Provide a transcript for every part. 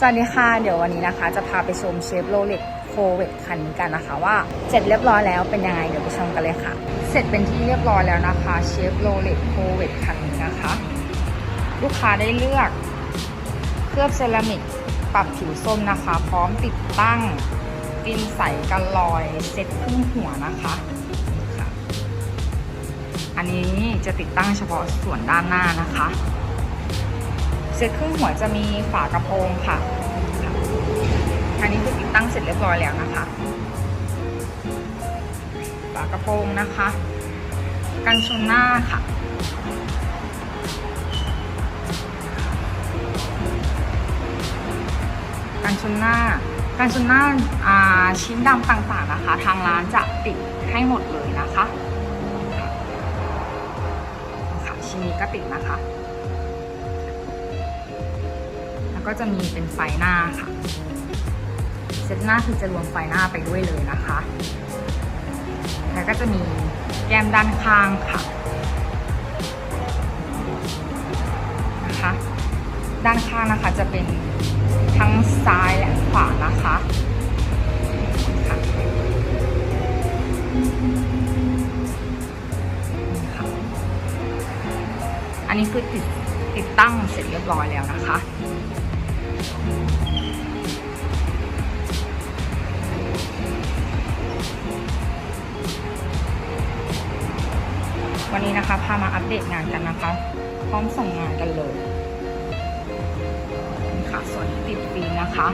สวัสดีค่ะ เดี๋ยววันนี้นะคะ จะพาไปชมเชฟโรเล็ตโคเวตคันนี้กันนะคะว่าเสร็จเรียบร้อยแล้วเป็นยังไงเดี๋ยวไปชมกันเลยค่ะ เสร็จเป็นที่เรียบร้อยแล้วนะคะเชฟโรเล็ตโคเวตคันนี้นะคะ ลูกค้าได้เลือก เคลือบเซรามิกปรับผิวส้มนะคะ พร้อมติดตั้งฟินใสกันลอยเซ็ตครึ่งหัวนะคะนี่ค่ะ อันนี้จะติดตั้งเฉพาะส่วนด้านหน้านะคะ เซ็ตครึ่งหัวจะมีฝากระโปรงค่ะค่ะ อันนี้คือติดตั้งเสร็จเรียบร้อยแล้วนะคะ ฝากระโปรงนะคะ กันชนหน้าค่ะกันชนหน้ากันชนหน้าาชิ้นดำต่างๆนะคะ ทางร้านจะติดให้หมดเลยนะคะค่ะชิ้นนี้ก็ติดนะคะ ก็จะมีเป็นไฟหน้าค่ะเซตหน้าคือจะรวมไฟหน้าไปด้วยเลยนะคะ แล้วก็จะมีแก้มด้านข้างค่ะนะคะด้านข้างนะคะจะเป็นทั้งซ้ายและขวานะคะค่ะอันนี้คือติดติดตั้งเสร็จเรียบร้อยแล้วนะคะ วันนี้นะคะพามาอัปเดตงานกันนะคะ พร้อมส่งงานกันเลยนี่ค่ะ ส่วนที่ติดฟิล์มนะคะ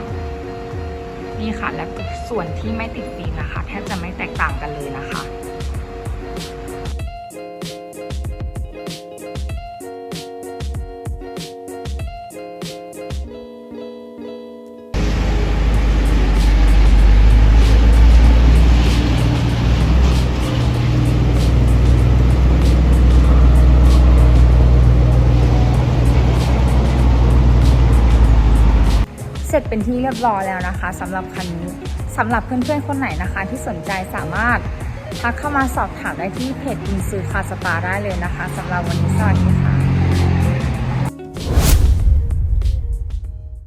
นี่ค่ะและส่วนที่ไม่ติดฟิล์มนะคะแทบจะไม่แตกต่างกันเลยนะคะ ร็จเป็นที่เรียบร้อยแล้วนะคะสำหรับคันนี้สำหรับเพื่อนๆคนไหนนะคะ ที่สนใจสามารถทักเข้ามาสอบถามได้ที่เพจอินซูคาสปาได้เลยนะคะสำหรับวันนี้สวัสดีค่ะ